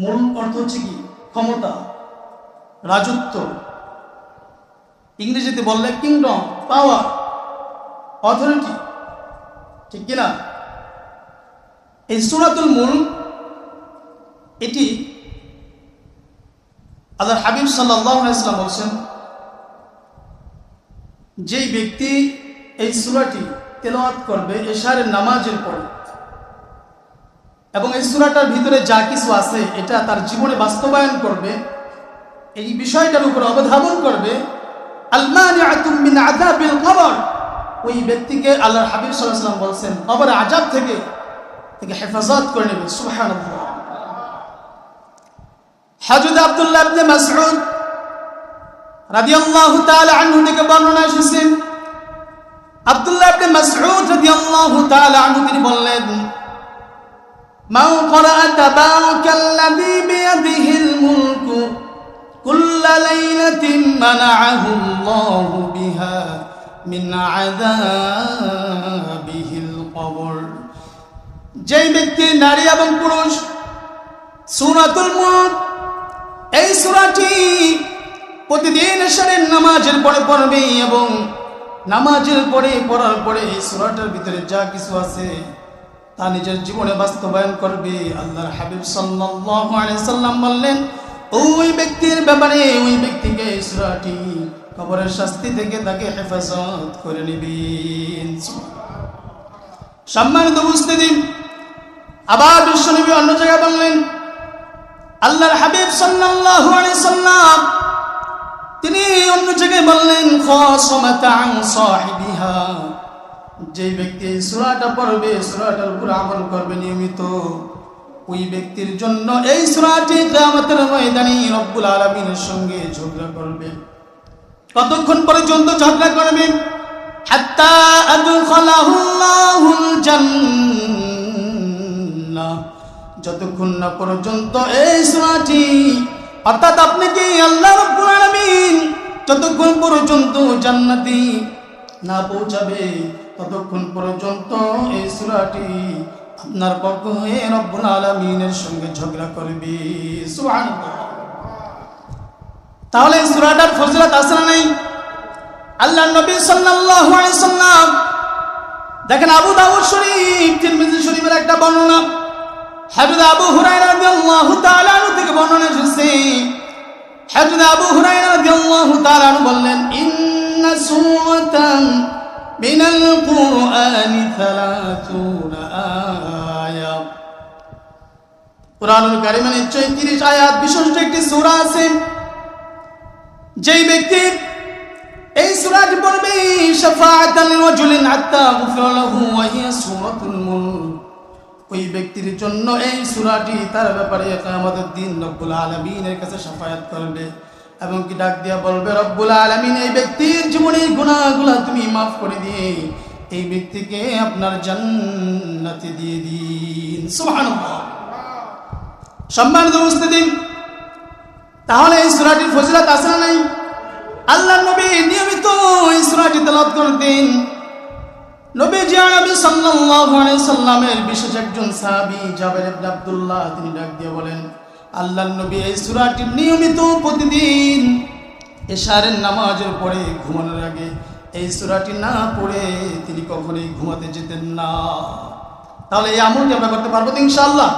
মূল অর্থ হচ্ছে কি? ক্ষমতা, রাজত্ব। ইংরেজিতে বললে কিংডম পাওয়ার অথরিটি ঠিক কিনা এই সুরাতুল মুল এটি আল্লাহ হাবিব সাল্লাহ ইসলাম বলছেন, যেই ব্যক্তি এই সুরাটি তেলাওয়াত করবে এশারের নামাজের পরে এবং এই সুরাটার ভিতরে যা কিছু আছে, এটা তার জীবনে বাস্তবায়ন করবে, এই বিষয়টার উপর অবধাবন করবে। ওই ব্যক্তিকে আল্লাহর হাবিব ওয়াসাল্লাম বলছেন, কবর আযাব থেকে হেফাজত করে নেবে। সুবহানাল্লাহ। হযরত আব্দুল্লাহ ইবনে মাসউদ রাদিয়াল্লাহু তাআলা আনহু থেকে বর্ণনা এসেছে। আব্দুল্লাহ ইবনে মাসউদ রাদিয়াল্লাহু তাআলা আনহু তিনি বললেন من قرأ تبارك الذي بيده الملك كل ليلة منعه الله بها من عذابه القبر যেই ব্যক্তি নারী এবং পুরুষ সুরাতুল মুলক এই সুরাটি প্রতিদিন এশারের নামাজের পরে পড়বে এবং নামাজের পরে পড়ার পরে এই সুরাটার ভিতরে যা কিছু আছে তা নিজের জীবনে বাস্তবায়ন করবে। আল্লাহর হাবিব সাল্লাম বললেন, ওই ব্যক্তির ব্যাপারে ওই ব্যক্তিকে এই সূরাটি কবরের শাস্তি থেকে তাকে হেফাজত করে নিবেন। সম্মানিত বুঝতে দিন আবার বিশ্বনবী অন্য জায়গায় বললেন, আল্লাহর হাবিব সাল্লাল্লাহু আলাইহি সাল্লাম তিনি অন্য জায়গায় বললেন, খাসামাতান সাহিবিহা। যে ব্যক্তি এই সুরাটা পড়বে সুরাটার উপর আমল করবে নিয়মিত, ওই ব্যক্তির জন্য এই সুরাটি কিয়ামতের ময়দানে রব্বুল আলামিনের সঙ্গে ঝগড়া করবে। কতক্ষণ পর্যন্ত ঝগড়া করবে? যতক্ষণ না পর্যন্ত এই সুরাটি, অর্থাৎ আপনি কি আল্লাহ রব্বুল আলামিন, যতক্ষণ পর্যন্ত জান্নাতি না পৌঁছাবে ততক্ষণ পর্যন্ত এই সুরাটি আপনার পক্ষ হয়ে রব্বুল আলমিনের সঙ্গে ঝগড়া করবে। তাহলে এই সুরাটার ফজলত আছে না নেই? আল্লাহ নবী সাল্লাল্লাহু সাল্লাম, দেখেন আবু দাউদ শরীফ, তিরমিজি শরীফের একটা বর্ণনা। হাজরত আবু হুরায়রা রাদিয়াল্লাহু তাআলা থেকে বর্ণনা এসেছে। আবু হুরায়রা রাদিয়াল্লাহু তাআলা من القرآن ثلاثون آية কোরআনুল কারিমে নিশ্চয়ই তিরিশ আয়াত বিশিষ্ট একটি সূরা আছে যেই ব্যক্তি এই সূরাটি পড়বে শাফাআতান লিরাজুলিন হাত্তা গুফিরা লাহু ওয়া হিয়া সূরাতুল মুলক ওই ব্যক্তির জন্য এই সূরাটি তার ব্যাপারে কিয়ামতের দিন রব্বুল আলামিনের কাছে শাফায়াত করবে এবং কি ডাক দিয়া বলবে, রব্বুল আলামিন, এই ব্যক্তির জীবনের গুনাহগুলো তুমি মাফ করে দিয়ে এই ব্যক্তিকে আপনার জান্নাতে দিয়ে দিন। সম্মানিত উপস্থিতি, তাহলে এই সূরাটির ফজিলত আছে না নাই? আল্লাহ নবী নিয়মিত এই সূরাটি তেলাওয়াত করতেন। নবী জিয়া নবী সাল্লাল্লাহু আলাইহি সাল্লামের বিশেষ একজন সাহাবী জাবের ইবনে আব্দুল্লাহ, তিনি ডাক দিয়ে বলেন আল্লাহ নবী এই সুরাটি নিয়মিত প্রতিদিন এশারের নামাজের পরে ঘুমানোর আগে এই সুরাটি না পড়ে তিনি কখনোই ঘুমাতে যেতেন না। তাহলে এই আমলটি আমরা করতে পারব তো ইনশাল্লাহ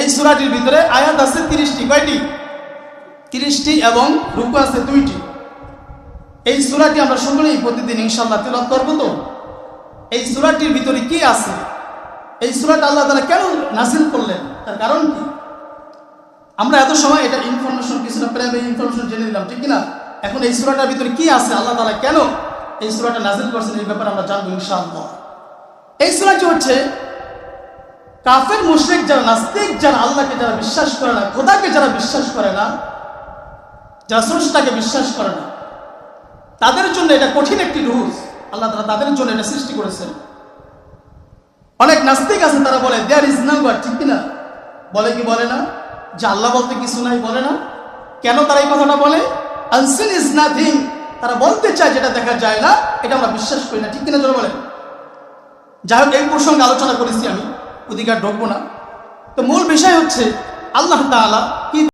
এই সুরাটির ভিতরে আয়াত আছে তিরিশটি, কয়টি? তিরিশটি এবং রুকু আছে দুইটি। এই সুরাটি আমরা সকলেই প্রতিদিন ইনশাআল্লাহ তেলাওয়াত করব তো। এই সুরাটির ভিতরে কি আছে? এই সুরাটা আল্লাহ তারা কেন নাসিল করলেন? তার কারণ কি? আমরা এত সময় এটা ইনফরমেশন কিছুটা প্রাইভেট ইনফরমেশন জেনে নিলাম, ঠিক কিনা? এখন এই সুরাটার ভিতরে কি আছে, আল্লাহ তালা কেন এই সুরাটা নাজিল করছেন এই ব্যাপারে আমরা জানব ইনশাআল্লাহ। এই সুরাটি হচ্ছে কাফের, মুশরিক যারা নাস্তিক, যারা আল্লাহকে যারা বিশ্বাস করে না, খোদাকে যারা বিশ্বাস করে না, যারা স্রষ্টাকে বিশ্বাস করে না, তাদের জন্য এটা কঠিন একটি রুলস আল্লাহ তারা তাদের জন্য এটা সৃষ্টি করেছেন। অনেক নাস্তিক আছে, তারা বলে দেয়ার ইজ নাম্বার ঠিক কিনা? বলে কি বলে না? যে আল্লাহ বলতে কিছু নাই বলে না। কেন তারা এই কথাটা বলে? Unseen is nothing. তারা বলতে চায় যেটা দেখা যায় না, এটা আমরা বিশ্বাস করি না। ঠিক কিনা যারা বলে যাই হোক, এই প্রসঙ্গে আলোচনা করেছি আমি। অধিকার ঢুকবো না। তো মূল বিষয় হচ্ছে, আল্লাহ তালা কি